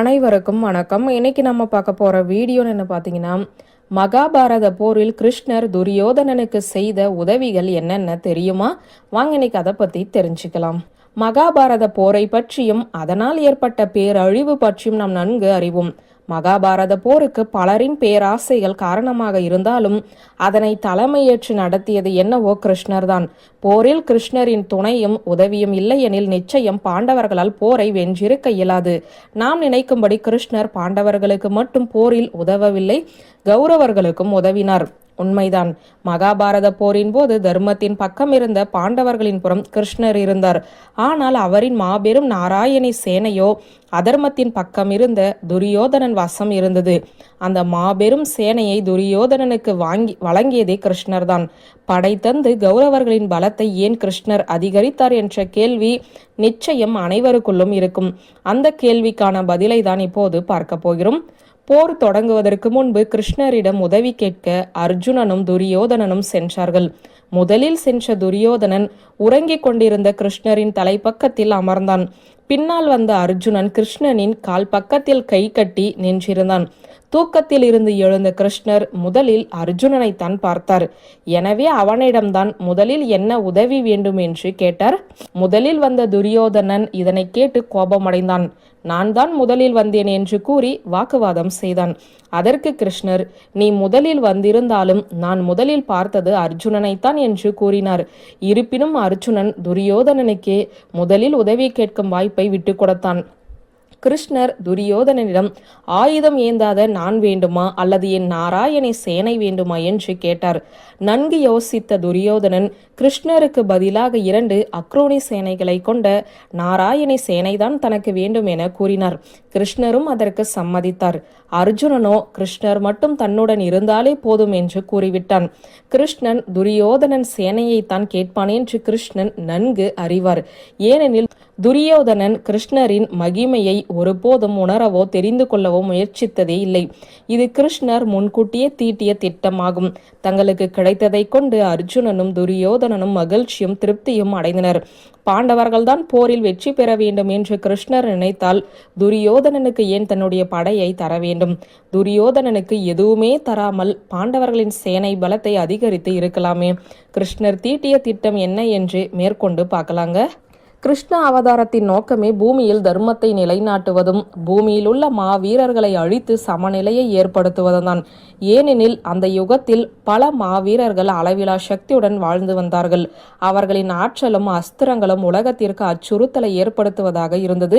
அனைவருக்கும் வணக்கம். இன்னைக்கு நம்ம பார்க்க போற வீடியோன்னு என்ன பார்த்தீங்கன்னா மகாபாரத போரில் கிருஷ்ணர் துரியோதனனுக்கு செய்த உதவிகள் என்னென்ன தெரியுமா? வாங்க இன்னைக்கு அதை பத்தி தெரிஞ்சுக்கலாம். மகாபாரத போரை பற்றியும் அதனால் ஏற்பட்ட பேரழிவு பற்றியும் நாம் நன்கு அறிவோம். மகாபாரத போருக்கு பலரின் பேராசைகள் காரணமாக இருந்தாலும் அதனை தலைமையேற்று நடத்தியது என்னவோ கிருஷ்ணர் தான் போரில் கிருஷ்ணரின் துணையும் உதவியும் இல்லையெனில் நிச்சயம் பாண்டவர்களால் போரை வென்றிருக்க இயலாது. நாம் நினைக்கும்படி கிருஷ்ணர் பாண்டவர்களுக்கு மட்டும் போரில் உதவவில்லை கௌரவர்களுக்கும் உதவினார். உண்மைதான். மகாபாரத போரின் போது தர்மத்தின் பக்கம் இருந்த பாண்டவர்களின் புறம் கிருஷ்ணர் இருந்தார். ஆனால் அவரின் மாபெரும் நாராயணி சேனையோ அதர்மத்தின் பக்கம் இருந்த துரியோதனன் வசம் இருந்தது. அந்த மாபெரும் சேனையை துரியோதனனுக்கு வாங்கி வழங்கியதே கிருஷ்ணர் தான் படை தந்து கௌரவர்களின் பலத்தை ஏன் கிருஷ்ணர் அதிகரித்தார் என்ற கேள்வி நிச்சயம் அனைவருக்குள்ளும் இருக்கும். அந்த கேள்விக்கான பதிலை தான் இப்போது பார்க்க போகிறோம். போர் தொடங்குவதற்கு முன்பு கிருஷ்ணரிடம் உதவி கேட்க அர்ஜுனனும் துரியோதனனும் சென்றார்கள். முதலில் சென்ற துரியோதனன் உறங்கிக் கொண்டிருந்த கிருஷ்ணரின் தலைப்பக்கத்தில் அமர்ந்தான். பின்னால் வந்த அர்ஜுனன் கிருஷ்ணனின் கால் பக்கத்தில் கை கட்டி நின்றிருந்தான். தூக்கத்தில் இருந்து எழுந்த கிருஷ்ணர் முதலில் அர்ஜுனனைத்தான் பார்த்தார். எனவே அவனிடம்தான் முதலில் என்ன உதவி வேண்டும் என்று கேட்டார். முதலில் வந்த துரியோதனன் இதனை கேட்டு கோபமடைந்தான். நான் தான் முதலில் வந்தேன் என்று கூறி வாக்குவாதம் செய்தான். அதற்கு கிருஷ்ணர் நீ முதலில் வந்திருந்தாலும் நான் முதலில் பார்த்தது அர்ஜுனனைத்தான் என்று கூறினார். இருப்பினும் அர்ஜுனன் துரியோதனனுக்கே முதலில் உதவி கேட்கும் வாய்ப்பை விட்டு கொடுத்தான். கிருஷ்ணர் துரியோதனனிடம் ஆயுதம் ஏந்தாத நான் வேண்டுமா? அல்லது என் நாராயணி சேனை வேண்டுமா? என்று கேட்டார். நன்கு யோசித்த துரியோதனன் கிருஷ்ணருக்கு பதிலாக இரண்டு அக்ரோனி சேனைகளை கொண்ட நாராயணி சேனைதான் தனக்கு வேண்டும் என கூறினார். கிருஷ்ணரும் அதற்கு சம்மதித்தார். அர்ஜுனனோ கிருஷ்ணர் மட்டும் தன்னுடன் இருந்தாலே போதும் என்று கூறிவிட்டான். கிருஷ்ணன் துரியோதனன் சேனையைத்தான் கேட்பான் என்று கிருஷ்ணன் நன்கு அறிவார். ஏனெனில் துரியோதனன் கிருஷ்ணரின் மகிமையை ஒருபோதும் உணரவோ தெரிந்து கொள்ளவோ முயற்சித்ததே இல்லை. இது கிருஷ்ணர் முன்கூட்டியே தீட்டிய திட்டமாகும். தங்களுக்கு கிடைத்ததை கொண்டு அர்ஜுனனும் துரியோதனனும் மகிழ்ச்சியும் திருப்தியும் அடைந்தனர். பாண்டவர்கள்தான் போரில் வெற்றி பெற வேண்டும் என்று கிருஷ்ணர் நினைத்தால் துரியோதனனுக்கு ஏன் தன்னுடைய படையை தர வேண்டும்? துரியோதனனுக்கு எதுவுமே தராமல் பாண்டவர்களின் சேனை பலத்தை அதிகரித்து இருக்கலாமே. கிருஷ்ணர் தீட்டிய திட்டம் என்ன என்று மேற்கொண்டு பார்க்கலாங்க. கிருஷ்ண அவதாரத்தின் நோக்கமே பூமியில் தர்மத்தை நிலைநாட்டுவதும் பூமியில் உள்ள மாவீரர்களை அழித்து சமநிலையை ஏற்படுத்துவதும் தான் ஏனெனில் அந்த யுகத்தில் பல மாவீரர்கள் அளவிலா சக்தியுடன் வாழ்ந்து வந்தார்கள். அவர்களின் ஆற்றலும் அஸ்திரங்களும் உலகத்திற்கு அச்சுறுத்தலை ஏற்படுத்துவதாக இருந்தது.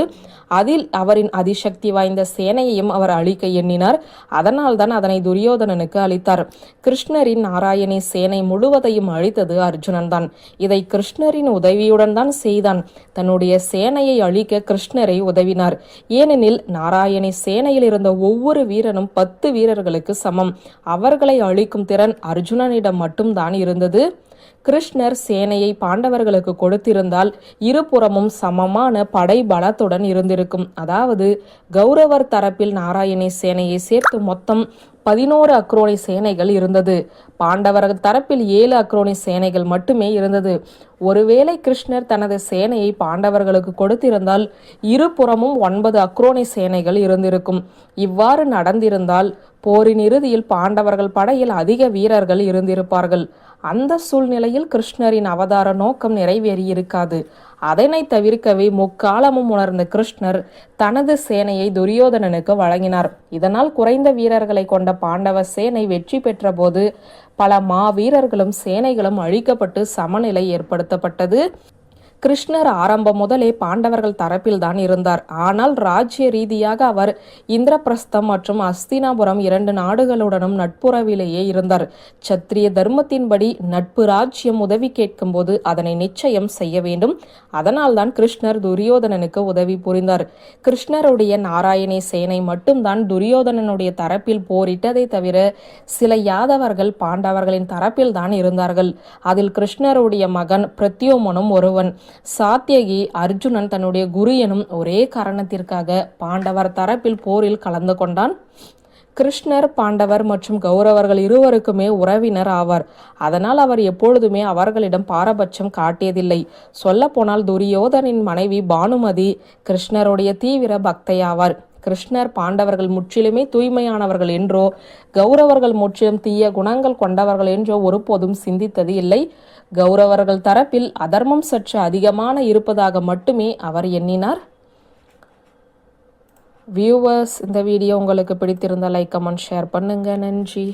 அதில் அவரின் அதிசக்தி வாய்ந்த சேனையையும் அவர் அழிக்க எண்ணினார். அதனால்தான் அதனை துரியோதனனுக்கு அளித்தார். கிருஷ்ணரின் நாராயணி சேனை முழுவதையும் அழித்தது அர்ஜுனன் தான் இதை கிருஷ்ணரின் உதவியுடன் தான் செய்தான். தன்னுடைய சேனையை அழிக்க கிருஷ்ணரை உதவினார். ஏனெனில் நாராயணி சேனையில் இருந்த ஒவ்வொரு வீரனும் பத்து வீரர்களுக்கு சமம். அவர்களை அழிக்கும் திறன் அர்ஜுனனிடம் மட்டும்தான் இருந்தது. கிருஷ்ணர் சேனையை பாண்டவர்களுக்கு கொடுத்திருந்தால் இருபுறமும் சமமான படை பலத்துடன் இருந்திருக்கும். அதாவது கௌரவர் தரப்பில் நாராயணி சேனையை சேர்த்து மொத்தம் பதினோரு அக்ரோனி சேனைகள் இருந்தது. பாண்டவர்கள் தரப்பில் ஏழு அக்ரோனி சேனைகள் மட்டுமே இருந்தது. ஒருவேளை கிருஷ்ணர் தனது சேனையை பாண்டவர்களுக்கு கொடுத்திருந்தால் இருபுறமும் ஒன்பது அக்ரோனி சேனைகள் இருந்திருக்கும். இவ்வாறு நடந்திருந்தால் போரின் இறுதியில் பாண்டவர்கள் படையில் அதிக வீரர்கள் இருந்திருப்பார்கள். அந்த சூழ்நிலையில் கிருஷ்ணரின் அவதார நோக்கம் நிறைவேறியிருக்காது. அதனை தவிர்க்கவே முக்காலமும் உணர்ந்த கிருஷ்ணர் தனது சேனையை துரியோதனனுக்கு வழங்கினார். இதனால் குறைந்த வீரர்களை கொண்ட பாண்டவ சேனை வெற்றி பெற்றபோது பல மாவீரர்களும் சேனைகளும் அழிக்கப்பட்டு சமநிலை ஏற்படுத்தப்பட்டது. கிருஷ்ணர் ஆரம்பம் முதலே பாண்டவர்கள் தரப்பில்தான் இருந்தார். ஆனால் ராஜ்ய ரீதியாக அவர் இந்திரபிரஸ்தம் மற்றும் அஸ்தினாபுரம் இரண்டு நாடுகளுடனும் நட்புறவிலேயே இருந்தார். சத்திரிய தர்மத்தின்படி நட்பு ராஜ்யம் உதவி கேட்கும் போது அதனை நிச்சயம் செய்ய வேண்டும். அதனால்தான் கிருஷ்ணர் துரியோதனனுக்கு உதவி புரிந்தார். கிருஷ்ணருடைய நாராயணி சேனை மட்டும்தான் துரியோதனனுடைய தரப்பில் போரிட்டதை தவிர சில யாதவர்கள் பாண்டவர்களின் தரப்பில் தான் இருந்தார்கள். அதில் கிருஷ்ணருடைய மகன் பிரத்யோமனும் ஒருவன். சாத்தியகி அர்ஜுனன் தன்னுடைய குரு எனும் ஒரே காரணத்திற்காக பாண்டவர் தரப்பில் போரில் கலந்து கொண்டான். கிருஷ்ணர் பாண்டவர் மற்றும் கௌரவர்கள் இருவருக்குமே உறவினர் ஆவார். அதனால் அவர் எப்பொழுதுமே அவர்களிடம் பாரபட்சம் காட்டியதில்லை. சொல்லப்போனால் துரியோதனின் மனைவி பானுமதி கிருஷ்ணருடைய தீவிர பக்தையாவார். கிருஷ்ணர் பாண்டவர்கள் முற்றிலுமே தூய்மையானவர்கள் என்றோ கௌரவர்கள் முற்றிலும் தீய குணங்கள் கொண்டவர்கள் என்றோ ஒருபோதும் சிந்தித்தது இல்லை. கௌரவர்கள் தரப்பில் அதர்மம் சற்று அதிகமான இருப்பதாக மட்டுமே அவர் எண்ணினார். வியூவர்ஸ் இந்த வீடியோ உங்களுக்கு பிடித்திருந்தால் லைக் கமெண்ட் ஷேர் பண்ணுங்க. நன்றி.